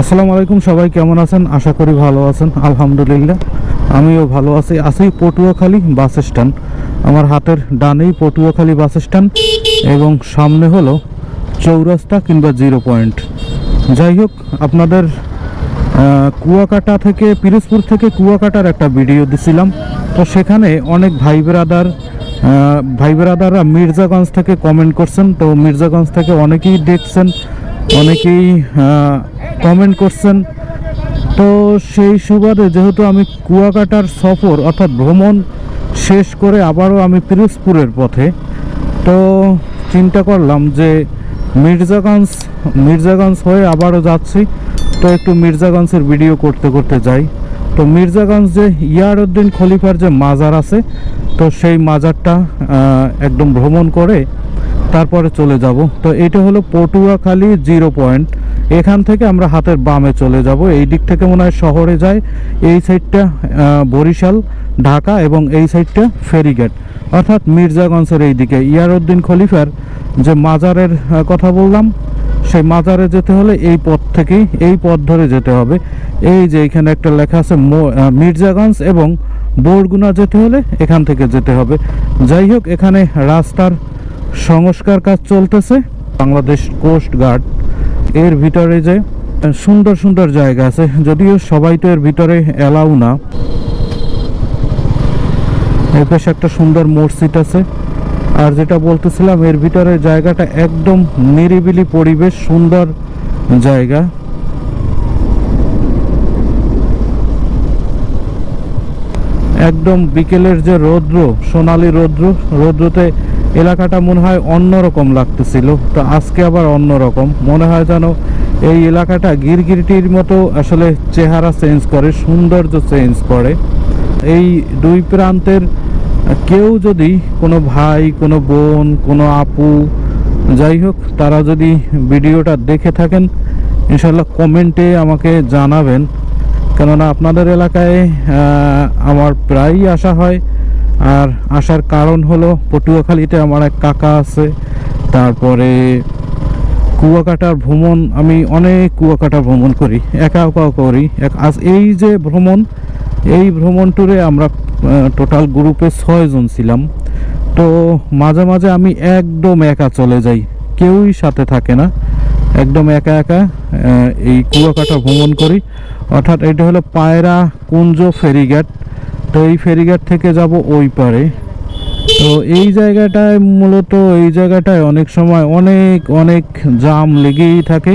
আসসালামু আলাইকুম, সবাই কেমন আছেন? আশা করি ভালো আছেন, আলহামদুলিল্লাহ। আমিও ভালো আছি। আছি পটুয়াখালী বাস স্ট্যান্ড। আমার হাতের ডানেই পটুয়াখালী বাস স্ট্যান্ড এবং সামনে হলো চৌরাস্তা কিংবা জিরো পয়েন্ট। যাই হোক, আপনাদের কুয়াকাটা থেকে, পিরোজপুর থেকে কুয়াকাটার একটা ভিডিও দিছিলাম। তো সেখানে অনেক ভাই ব্রাদার ভাই ব্রাদাররা মির্জাগঞ্জ থেকে কমেন্ট করছেন। তো মির্জাগঞ্জ থেকে অনেকেই দেখছেন। অনেকেই কমেন্ট করছেন। তো সেই সুবাদে যেহেতু আমি কুয়াকাটার সফর অর্থাৎ ভ্রমণ শেষ করে আবারও আমি পিরোজপুরের পথে, তো চিন্তা করলাম যে মির্জাগঞ্জ মির্জাগঞ্জ হয়ে আবারও যাচ্ছি। তো একটু মির্জাগঞ্জের ভিডিও করতে করতে যাই। তো মির্জাগঞ্জ যে ইয়ারউদ্দিন খলিফার যে মাজার আছে, তো সেই মাজারটা একদম ভ্রমণ করে তারপরে চলে যাব। তো এটা হলো পটুয়াখালী জিরো পয়েন্ট। এখান থেকে আমরা হাতের বামে চলে যাব। এই দিক থেকে মনে হয় শহরে যায়। এই সাইডটা বরিশাল, ঢাকা এবং এই সাইডটা ফেরিগেট অর্থাৎ মির্জাগঞ্জের এই দিকে। ইয়ারউদ্দিন খলিফার যে মাজারের কথা বললাম, সেই মাজারে যেতে হলে এই পথ থেকেই, এই পথ ধরে যেতে হবে। এই যে এখানে একটা লেখা আছে মির্জাগঞ্জ এবং বরগুনা যেতে হলে এখান থেকে যেতে হবে। যাই হোক, এখানে রাস্তার সংস্কার কাজ চলতেছে। বাংলাদেশ কোস্ট গার্ড এর ভিতরে যে সুন্দর সুন্দর জায়গা আছে, যদিও সবাই তো এর ভিতরে এলাও না। এর পাশে একটা সুন্দর মসজিদ আছে। আর যেটা বলতেছিলাম, এর ভিতরে জায়গাটা একদম নিরিবিলি পরিবেশ, সুন্দর জায়গা। একদম বিকেলের যে রৌদ্র, সোনালি রৌদ্র, রৌদ্রতে এলাকাটা মনে হয় অন্যরকম লাগতেছিল, তো আজকে আবার অন্যরকম। মনে হয় যেন এই এলাকাটা গিরগিরটির মতো আসলে চেহারা চেঞ্জ করে, সৌন্দর্য চেঞ্জ করে। এই দুই প্রান্তের কেউ যদি কোনো ভাই, কোনো বোন, কোনো আপু, যাই হোক, তারা যদি ভিডিওটা দেখে থাকেন ইনশাল্লাহ কমেন্টে আমাকে জানাবেন। কেননা আপনাদের এলাকায় আমার প্রায়ই আসা হয়। আর আসার কারণ হলো পটুয়াখালীতে আমার এক কাকা আছে। তারপরে কুয়াকাটার ভ্রমণ, আমি অনেক কুয়াকাটা ভ্রমণ করি একা একাও করি। এক আজ এই যে ভ্রমণ, এই ভ্রমণ ট্যুরে আমরা টোটাল গ্রুপে ছয়জন ছিলাম। তো মাঝে মাঝে আমি একদম একা চলে যাই, কেউই সাথে থাকে না। একদম একা একা এই কুয়াকাটা ভ্রমণ করি। অর্থাৎ এটা হলো পায়রা কুঞ্জ ফেরিঘাট। তো এই ফেরিঘাট থেকে যাব ওই পারে। তো এই জায়গাটায় মূলত, এই জায়গাটায় অনেক সময় অনেক অনেক জাম লেগেই থাকে।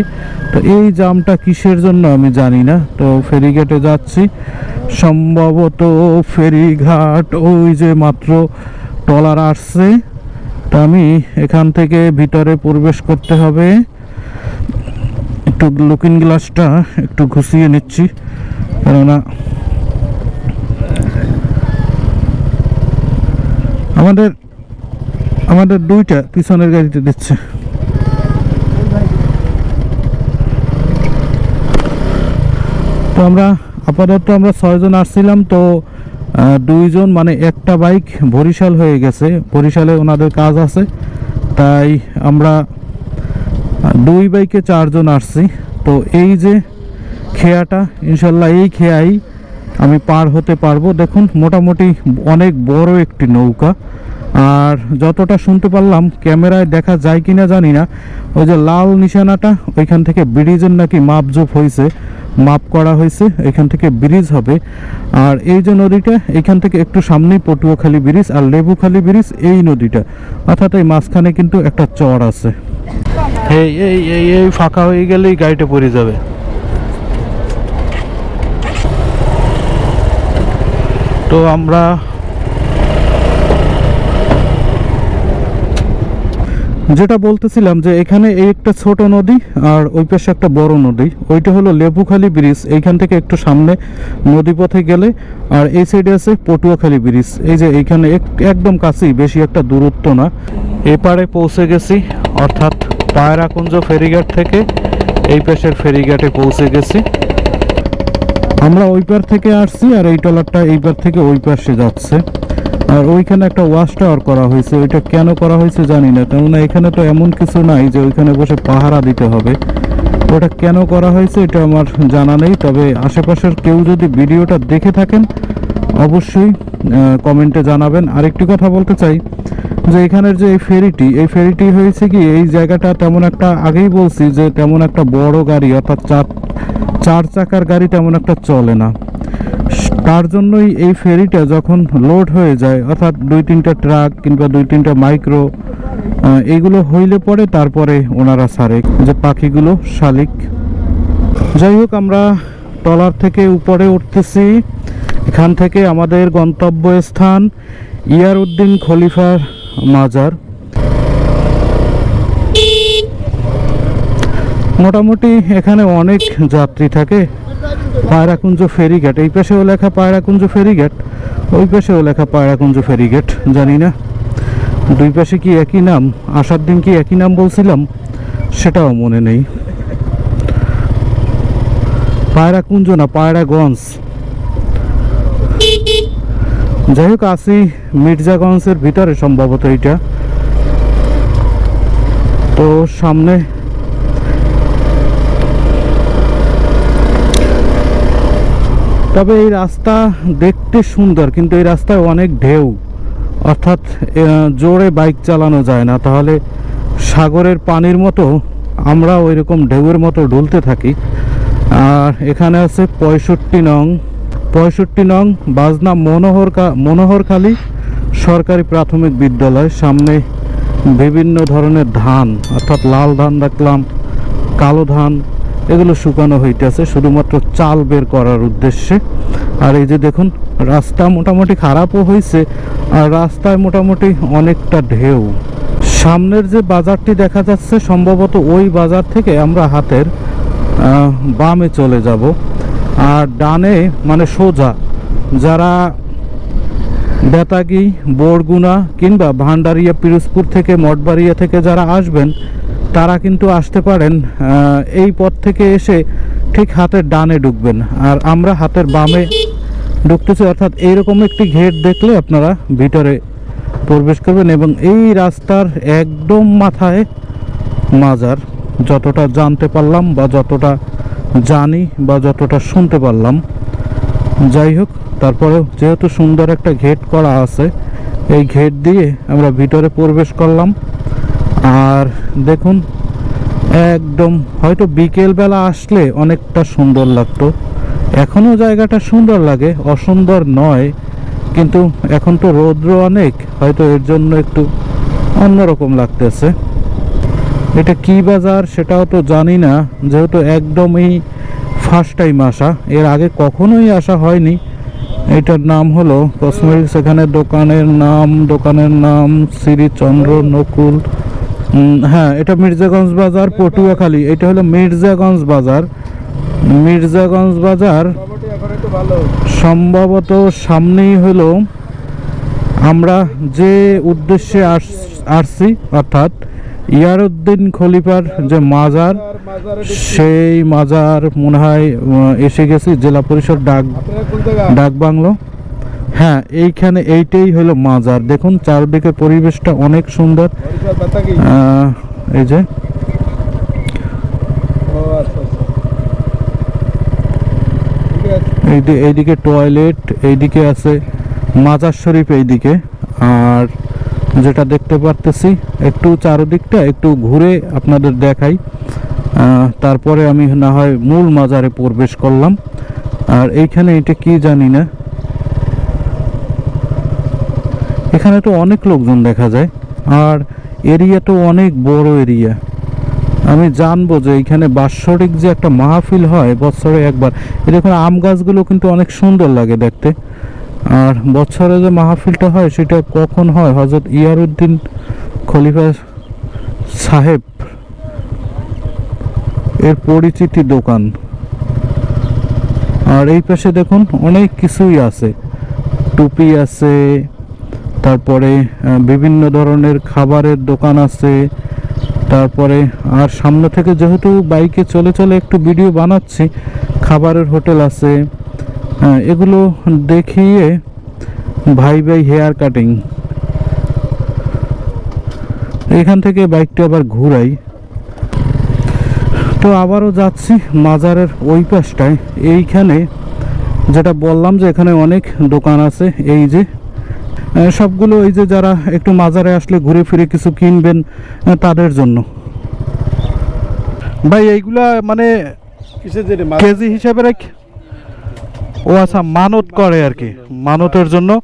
তো এই জামটা কিসের জন্য আমি জানি না। তো ফেরিঘাটে যাচ্ছি। সম্ভবত ফেরিঘাট ওই যে মাত্র ট্রলার আসছে। তো আমি এখান থেকে ভিতরে প্রবেশ করতে হবে। একটু লুকিং গ্লাসটা একটু ঘুষিয়ে নিচ্ছি। কেননা আমাদের আমাদের দুইটা পিছনের গাড়িতে দিচ্ছে। তো আমরা আপাতত আমরা ছয়জন আসছিলাম, তো দুইজন মানে একটা বাইক বরিশাল হয়ে গেছে। বরিশালে ওনাদের কাজ আছে, তাই আমরা দুই বাইকে চারজন আসছি। তো এই যে খেয়াটা, ইনশাল্লাহ এই খেয়াই আমি পার হতে পারব। দেখুন, মোটামুটি অনেক বড় একটি নৌকা। আর যতটা শুনতে পারলাম, ক্যামেরায় দেখা যায় কিনা জানি না। ওই যে লাল নিশানাটা, ওইখান থেকে ব্রিজের নাকি মাপজোপ হয়েছে মাপ করা হয়েছে এখান থেকে ব্রিজ হবে। আর এই যে নদীটা, এখান থেকে একটু সামনেই পটুয়াখালী ব্রিজ আর লেবুখালী ব্রিজ, এই নদীটা। অর্থাৎ এই মাঝখানে কিন্তু একটা চর আছে। এই এই ফাঁকা হয়ে গেলেই গাড়িটা পড়ে যাবে। তো আমরা যেটা বলতেছিলাম যে এখানে এই একটা ছোট নদী আর ওই পাশে একটা বড় নদী। ওইটা হলো লেবুখালি ব্রিজ। এইখান থেকে একটু সামনে নদীপথে গেলে আর এই সাইডে আছে পটুয়াখালী ব্রিজ। এই যে এইখানে এক- একদম কাছেই, বেশি একটা দূরত্ব না। এপারে পৌঁছে গেছি, অর্থাৎ পায়রাকুঞ্জ ফেরিঘাট থেকে এই পাশের ফেরিঘাটে পৌঁছে গেছি। আমরা ওই পার থেকে আসছি আর এই ট্রলারটা এই পার থেকে ওই পাশে যাচ্ছে। আর ওইখানে একটা ওয়াশ টাওয়ার করা হয়েছে। ওইটা কেন করা হয়েছে জানি না, কেননা এখানে তো এমন কিছু নাই যে ওইখানে বসে পাহারা দিতে হবে। ওটা কেন করা হয়েছে এটা আমার জানা নেই, তবে আশেপাশের কেউ যদি ভিডিওটা দেখে থাকেন, অবশ্যই কমেন্টে জানাবেন। আরেকটি কথা বলতে চাই যে এখানের যে এই ফেরিটি এই ফেরিটি হয়েছে কি, এই জায়গাটা তেমন একটা আগেই বলছি যে তেমন একটা বড় গাড়ি, অর্থাৎ চার চার চাকার গাড়ি তেমন একটা চলে না। তার জন্যই এই ফেরিটা যখন লোড হয়ে যায়, অর্থাৎ দুই তিনটা ট্রাক কিংবা দুই তিনটা মাইক্রো এইগুলো হইলে পরে তারপরে ওনারা সারে যে পাখিগুলো শালিক। যাই হোক, আমরা টলার থেকে উপরে উঠতেছি। এখান থেকে আমাদের গন্তব্য স্থান ইয়ারউদ্দিন খলিফার মাজার। মোটামুটি এখানে অনেক যাত্রী থাকে। পায়রাকুঞ্জ ফেরিঘাট, এই পাশেও লেখা পায়রাকুঞ্জ ফেরিঘাট, ওই পাশেও লেখা পায়রাকুঞ্জ ফেরিঘাট, জানি না। দুই পাশে কি একই নাম? আসার দিন কি একই নাম বলছিলাম? সেটাও মনে নেই। পায়রাকুঞ্জ না, পায়রাগঞ্জ। যাই হোক আসি মির্জাগঞ্জের ভিতরে সম্ভবত এটা তো সামনে তবে এই রাস্তা দেখতে সুন্দর, কিন্তু এই রাস্তায় অনেক ঢেউ। অর্থাৎ জোরে বাইক চালানো যায় না। তাহলে সাগরের পানির মতো আমরা ওই রকম ঢেউয়ের মতো ঢুলতে থাকি। আর এখানে আছে পঁয়ষট্টি নং পঁয়ষট্টি নং বাজনা মনোহর মনোহরখালী সরকারি প্রাথমিক বিদ্যালয়, সামনে বিভিন্ন ধরনের ধান, অর্থাৎ লাল ধান দেখলাম, কালো ধান, এগুলো শুকানো হইতেছে, শুধুমাত্র চাল বের করার উদ্দেশ্যে। আর এই যে দেখুন, রাস্তা মোটামুটি খারাপও হয়েছে আর রাস্তায় মোটামুটি অনেকটা ঢেউ। সামনের যে বাজারটি দেখা যাচ্ছে, সম্ভবত ওই বাজার থেকে আমরা হাতের বামে চলে যাব। আর ডানে মানে সোজা, যারা বেতাগি, বরগুনা কিংবা ভান্ডারিয়া পিরোজপুর থেকে, মঠবাড়িয়া থেকে যারা আসবেন, তারা কিন্তু আসতে পারেন এই পথ থেকে এসে ঠিক হাতের ডানে ঢুকবেন। আর আমরা হাতের বামে ঢুকতেছি, অর্থাৎ এইরকম একটি ঘেট দেখলে আপনারা ভিতরে প্রবেশ করবেন এবং এই রাস্তার একদম মাথায় মাজার, যতটা জানতে পারলাম বা যতটা জানি বা যতটা শুনতে পারলাম। যাই হোক, তারপরেও যেহেতু সুন্দর একটা ঘেট করা আছে, এই ঘেট দিয়ে আমরা ভিতরে প্রবেশ করলাম। আর দেখুন, একদম হয়তো বিকেলবেলা আসলে অনেকটা সুন্দর লাগতো। এখনও জায়গাটা সুন্দর লাগে, অসুন্দর নয়, কিন্তু এখন তো রৌদ্র অনেক, হয়তো এর জন্য একটু অন্যরকম লাগতেছে। এটা কি বাজার সেটাও তো জানি না, যেহেতু একদমই ফার্স্ট টাইম আসা। এর আগে কখনোই আসা হয়নি। এটার নাম হলো কসমেটিক্স এখানে দোকানের নাম দোকানের নাম, শ্রীচন্দ্র নকুল। হ্যাঁ এটা মির্জাগঞ্জ বাজার, পটুয়াখালী। এটা হলো মির্জাগঞ্জ বাজার। মির্জাগঞ্জ বাজার সম্ভবত সামনেই হলো আমরা যে উদ্দেশ্যে আস- আসছি, অর্থাৎ ইয়ারউদ্দিন খলিফার যে মাজার। সেই মাজার মনে হয় এসে গেছি জেলা পরিষদ ডাক ডাক বাংলো। হ্যাঁ এইখানে এইটাই হলো মাজার। দেখুন, চারদিকে পরিবেশটা অনেক সুন্দর। এই যে। এইদিকে টয়লেট, এইদিকে আছে মাজার শরীফ এইদিকে। আর যেটা দেখতে পারতেছি, একটু চারদিকটা একটু ঘুরে আপনাদের দেখাই। তারপরে আমি না হয় মূল মাজারে প্রবেশ করলাম। আর এইখানে এটা কি জানি না। এখানে তো অনেক লোকজন দেখা যায়। আর এরিয়া তো অনেক বড় এরিয়া। আমি জানব যে এখানে বাৎসরিক যে একটা মাহফিল হয় বছরে একবার। দেখুন, আম গাছগুলো কিন্তু অনেক সুন্দর লাগে দেখতে। আর বছরে যে মাহফিলটা হয়, সেটা কখন হয়? হজরত ইয়ারউদ্দিন খলিফা সাহেব এর পরিচিতি দোকান। আর এই পাশে দেখুন অনেক কিছুই আছে। টুপি আছে, তারপরে বিভিন্ন ধরনের খাবারের দোকান আছে, তারপরে, আর সামনে থেকে যেহেতু বাইকে চলে চলে একটু ভিডিও বানাচ্ছি, খাবারের হোটেল আছে। এগুলো দেখিয়ে ভাই ভাই হেয়ার কাটিং। এখান থেকে বাইকটা আবার ঘুরাই। তো আবারও যাচ্ছি মাজারের ওই পাশটায়। এইখানে যেটা বললাম যে এখানে অনেক দোকান আছে এই যে সবগুলো এই যে যারা একটু মাজারে আসলে ঘুরে ফিরে কিছু কিনবেন তাদের জন্য। ভাই এইগুলা মানে কেজি হিসাবে রাখ ও আচ্ছা মানত করে আর কি। মানতের জন্য।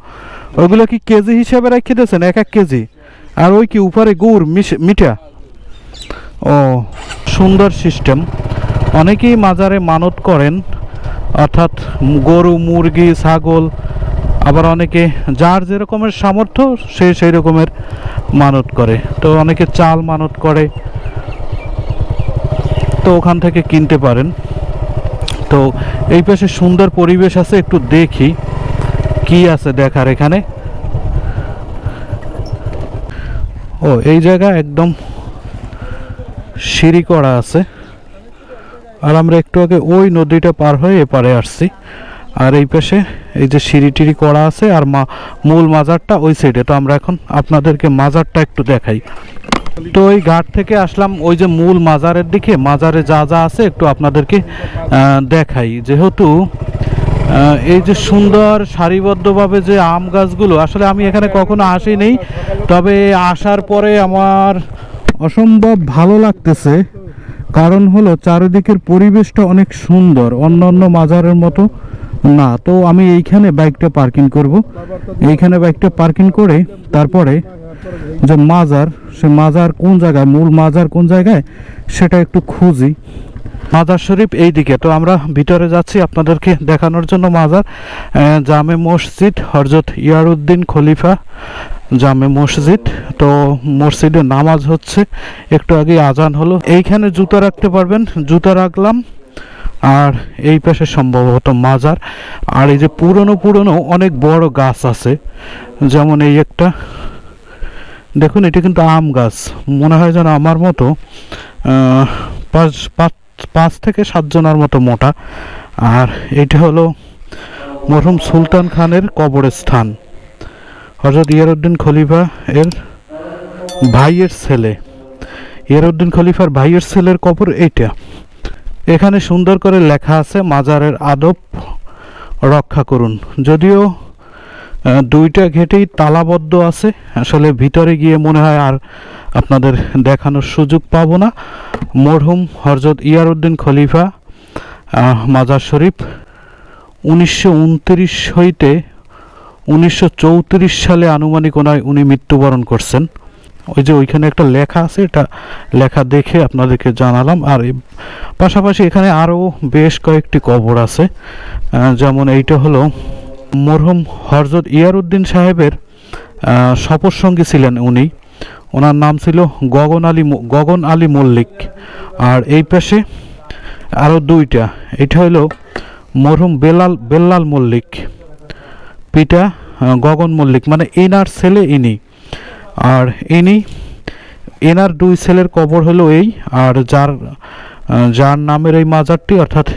ওগুলো কি কেজি হিসাবে রেখে দিয়েছেন? এক এক কেজি। আর ওই কি উপরে গুড় মিঠা? ও, সুন্দর সিস্টেম অনেকেই মাজারে মানত করেন। অর্থাৎ গরু, মুরগি, ছাগল, আবার অনেকে যার যেরকমের সামর্থ্য, সে সেই রকমের মানত করে। তো অনেকে চাল মানত করে। তো ওখান থেকে কিনতে পারেন। তো এই পাশে সুন্দর পরিবেশ আছে, একটু দেখি কি আছে দেখার এখানে। ও, এই জায়গা একদম সিঁড়ি করা আছে। আর আমরা একটু আগে ওই নদীটা পার হয়ে এপারে আসছি। আর এই পাশে এই যে সিঁড়ি টিড়ি করা আছে, আর মা মূল মাজারটা ওই সাইডে তো আমরা এখন আপনাদেরকে মাজারটা একটু দেখাই। তো ওই ঘাট থেকে আসলাম, ওই যে মূল মাজারের দিকে। মাজারে যা যা আছে একটু আপনাদেরকে দেখাই। যেহেতু এই যে সুন্দর সারিবদ্ধভাবে যে আম গাছগুলো, আসলে আমি এখানে কখনো আসিনি, তবে আসার পরে আমার অসম্ভব ভালো লাগতেছে। কারণ হলো, চারিদিকের পরিবেশটা অনেক সুন্দর অন্য অন্য মাজারের মতো না। তো আমি এইখানে বাইকটা পার্কিং করব। এইখানে বাইকটা পার্কিং করে, তারপরে যে মাজার, সে মাজার কোন জায়গায়, মূল মাজার কোন জায়গায়, সেটা একটু খুঁজি। মাজার শরীফ এই দিকে তো আমরা ভিতরে যাচ্ছি আপনাদেরকে দেখানোর জন্য মাজার জামে মসজিদ হরজত ইয়ারউদ্দিন খলিফা জামে মসজিদ। তো মসজিদে নামাজ হচ্ছে, একটু আগে আজান হলো। এইখানে জুতা রাখতে পারবেন, জুতা রাখলাম, আর এই পাশে সম্ভবত মাজার। আর এই যে পুরনো পুরনো অনেক বড় গাছ আছে, যেমন এই একটা। দেখুন, এটা কিন্তু আম গাছ। মনে হয় যেন আমার মতো পাঁচ পাঁচ পাঁচ থেকে সাতজনের মতো মোটা। আর এটা হলো মরহুম সুলতান খানের কবরস্থান। হজরত ইয়ারউদ্দিন খলিফা এর ভাইয়ের ছেলে। ইয়ারউদ্দিন খলিফার ভাইয়ের ছেলের কবর এইটা। এখানে সুন্দর করে লেখা আছে, মাজারের আদব রক্ষা করুন। যদিও দুইটা ঘেটেই তালাবদ্ধ আছে। আসলে ভিতরে গিয়ে মনে হয় আর আপনাদের দেখানোর সুযোগ পাবো না। মরহুম হরজত ইয়ারউদ্দিন খলিফা মাজার শরীফ, উনিশশো উনত্রিশ হইতে উনিশশো চৌত্রিশ সালে আনুমানিক ওনায় উনি মৃত্যুবরণ করছেন। ওই যে ওইখানে একটা লেখা আছে, এটা লেখা দেখে আপনাদেরকে জানালাম। আর পাশাপাশি এখানে আরও বেশ কয়েকটি কবর আছে। যেমন এইটা হলো মরহুম হরজত ইয়ারউদ্দিন সাহেবের আহ, সঙ্গী ছিলেন উনি। ওনার নাম ছিল গগন আলী গগন আলী মল্লিক। আর এই পাশে আরও দুইটা। এটা হলো মরহুম বেলাল বেল্লাল মল্লিক পিতা গগন মল্লিক। মানে এনার ছেলে ইনি। আর ইনি এনার দুই ছেলের কবর হলো এই। আর যার যার নামের এই মাজারটি অর্থাৎ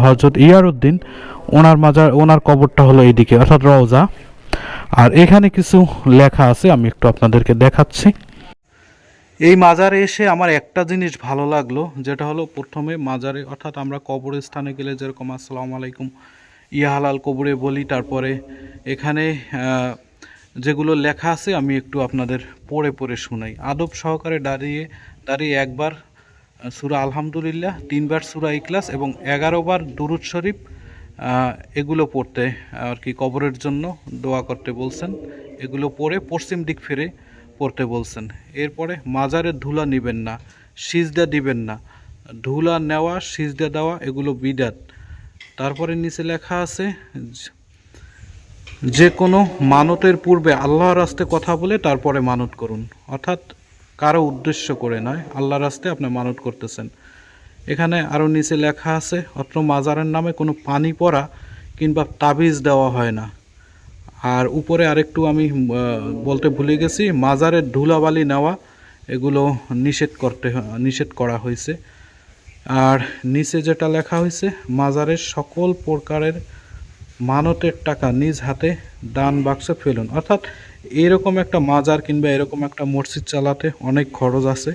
হজরত ইয়ারউদ্দিন ওনার মাজার, ওনার কবরটা হলো এইদিকে, অর্থাৎ রওজা। আর এখানে কিছু লেখা আছে, আমি একটু আপনাদেরকে দেখাচ্ছি। এই মাজারে এসে আমার একটা জিনিস ভালো লাগল, যেটা হলো প্রথমে মাজারে, অর্থাৎ আমরা কবরস্থানে গেলে যেরকম আসসালামু আলাইকুম ইয়াহালাল কবরে বলি, তারপরে এখানে যেগুলো লেখা আছে, আমি একটু আপনাদের পড়ে পড়ে শোনাই। আদব সহকারে দাঁড়িয়ে দাঁড়িয়ে একবার সুরা আলহামদুলিল্লাহ, তিনবার সুরা ইকলাস এবং এগারো বার দুরুদ শরীফ এগুলো পড়তে আর কি কবরের জন্য দোয়া করতে বলছেন। এগুলো পড়ে পশ্চিম দিক ফিরে পড়তে বলছেন। এরপরে মাজারের ধুলা নেবেন না, সিজদা দিবেন না। ধুলা নেওয়া, সিজদা দেওয়া, এগুলো বিদাত। তারপরে নিচে লেখা আছে, যে কোনো মানতের পূর্বে আল্লাহর রাস্তে কথা বলে তারপরে মানত করুন। অর্থাৎ কারও উদ্দেশ্য করে নয়, আল্লাহর রাস্তে আপনি মানত করতেছেন। এখানে আরও নিচে লেখা আছে, অত্র মাজারের নামে কোনো পানি পড়া কিংবা তাবিজ দেওয়া হয় না। আর উপরে আরেকটু আমি বলতে ভুলে গেছি মাজারের ধুলাবালি নেওয়া, এগুলো নিষেধ করতে, নিষেধ করা হয়েছে। আর নিচে যেটা লেখা হয়েছে, মাজারের সকল প্রকারের মানতের টাকা নিজ হাতে দান বাক্সে ফেলুন। অর্থাৎ এরকম একটা মাজার কিংবা এরকম একটা মসজিদ চালাতে অনেক খরচ আছে।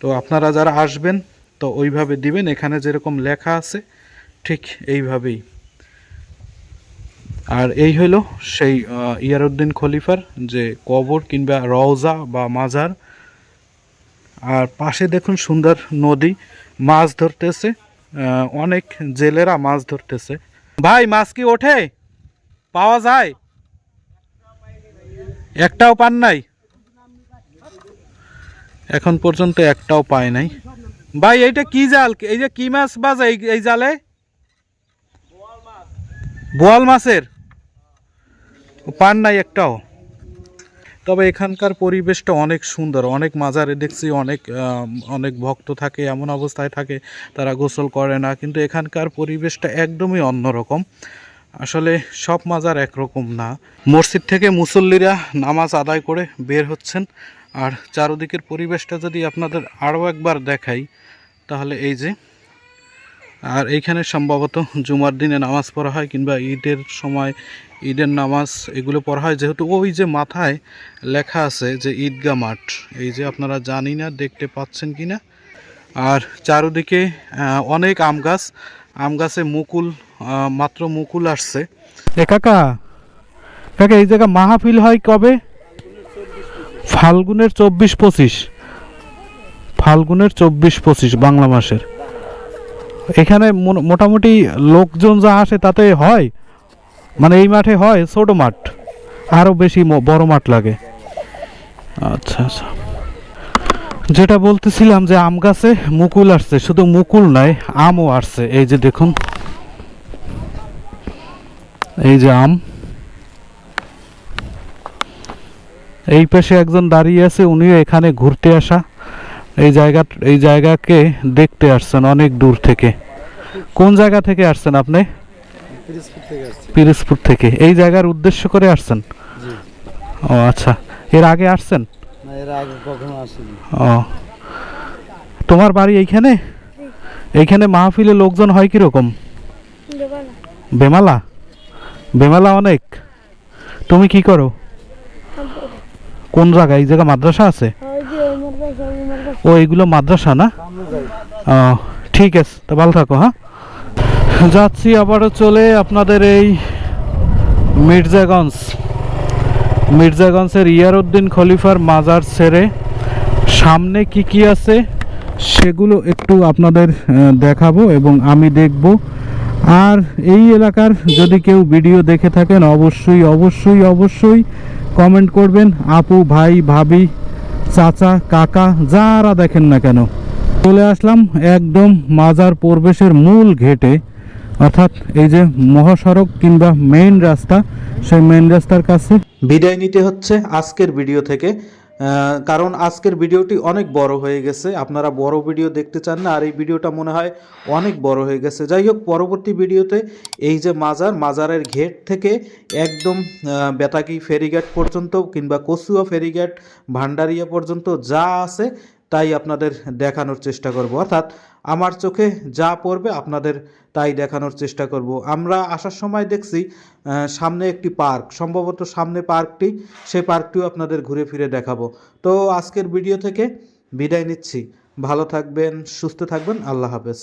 তো আপনারা যারা আসবেন তো ওইভাবে দিবেন। এখানে যেরকম লেখা আছে, ঠিক এইভাবেই। আর এই হলো সেই ইয়ারউদ্দিন খলিফার যে কবর কিংবা রওজা বা মাজার। আর পাশে দেখুন সুন্দর নদী, মাছ ধরতেছে অনেক জেলেরা মাছ ধরতেছে। ভাই, মাছ কি ওঠে? পাওয়া যায়? একটাও পান নাই? এখন পর্যন্ত একটাও পায় নাই। ভাই, এইটা কি জাল? এই যে কি মাছ বাজে এই জালে? বোয়াল মাছের? পান নাই একটাও। তবে এখানকার পরিবেশটা অনেক সুন্দর, অনেক মাজারে দেখছি, অনেক অনেক ভক্ত থাকে, এমন অবস্থায় থাকে, তারা গোসল করে না, কিন্তু এখানকার পরিবেশটা একদমই অন্যরকম। আসলে সব মাজার একরকম না। মসজিদ থেকে মুসল্লিরা নামাজ আদায় করে বের হচ্ছেন। আর চারদিকের পরিবেশটা যদি আপনাদের আরও একবার দেখাই তাহলে এই যে আর এইখানে সম্ভবত জুমার দিনে নামাজ পড়া হয় কিংবা ঈদের সময় ঈদের নামাজ এগুলো পড়া হয়। যেহেতু ওই যে মাথায় লেখা আছে যে ঈদগা মাঠ এই যে আপনারা জানি না দেখতে পাচ্ছেন কি না আর চারদিকে অনেক আম গাছ আম গাছে মুকুল মাত্র মুকুল আসছে। এ কাকা কাকা এই জায়গা মাহফিল হয় কবে? ফাল্গুনের চব্বিশ পঁচিশ। ফাল্গুনের চব্বিশ পঁচিশ বাংলা মাসের। এখানে মোটামুটি লোকজন যা আসে তাতে হয় মানে এই মাঠে হয় ছোট মাঠ আরও বেশি বড় মাঠ লাগে। আচ্ছা আচ্ছা। যেটা বলতেছিলাম যে আম গাছে মুকুল আসছে, শুধু মুকুল নয় আমও আসছে। এই যে দেখুন, এই যে আম। এই পাশে একজন দাঁড়িয়ে আছে, উনিও এখানে ঘুরতে আসা। এই জায়গা এই জায়গাকে দেখতে আসছেন অনেক দূর থেকে। কোন জায়গা থেকে আসছেন আপনি? পিরিজপুর থেকে এই জায়গার উদ্দেশ্য করে আসছেন? ও আচ্ছা। এর আগে আসছেন? না এর আগে কখনো আসিনি। ও। তোমার বাড়ি এইখানে? এইখানে মাহফিলে লোকজন হয় কীরকম? বেমালা। বেমালা? অনেক। তুমি কি করো? কোন জায়গায়? এই জায়গা মাদ্রাসা আছে? ও এগুলো মাদ্রাসা না? ঠিক আছে, তো ভালো থাকো হ্যাঁ? যাচ্ছি আবারও চলে আপনাদের এই মির্জাগঞ্জ। মির্জাগঞ্জের ইয়ারউদ্দিন খলিফার মাজার ছেড়ে সামনে কি কি আছে সেগুলো একটু আপনাদের দেখাবো এবং আমি দেখব। আর এই এলাকার যদি কেউ ভিডিও দেখে থাকেন, অবশ্যই অবশ্যই অবশ্যই কমেন্ট করবেন। আপু, ভাই, ভাবি চাচা, কাকা যারা দেখেন না কেন, চলে আসলাম একদম মাজার প্রবেশের মূল ঘেটে অর্থাৎ এই যে মহাসড়ক কিংবা মেইন রাস্তা, সেই মেইন রাস্তার কাছে। বিদায় নিতে হচ্ছে আজকের ভিডিও থেকে। কারণ আজকের ভিডিওটি অনেক বড় হয়ে গেছে। আপনারা বড় ভিডিও দেখতে চান না, আর এই ভিডিওটা মনে হয় অনেক বড় হয়ে গেছে। যাই হোক, পরবর্তী ভিডিওতে এই যে মাজার, মাজারের ঘেট থেকে একদম বেতাকি ফেরিঘাট পর্যন্ত কিংবা কচুয়া ফেরিঘাট, ভান্ডারিয়া পর্যন্ত যা আছে তাই আপনাদের দেখানোর চেষ্টা করব। অর্থাৎ আমার চোখে যা পড়বে আপনাদের তাই দেখানোর চেষ্টা করব। আমরা আসার সময় দেখছি সামনে একটি পার্ক, সম্ভবত সামনে পার্কটি সেই পার্কটিও আপনাদের ঘুরে ফিরে দেখাবো। তো আজকের ভিডিও থেকে বিদায় নিচ্ছি। ভালো থাকবেন, সুস্থ থাকবেন, আল্লাহ হাফেজ।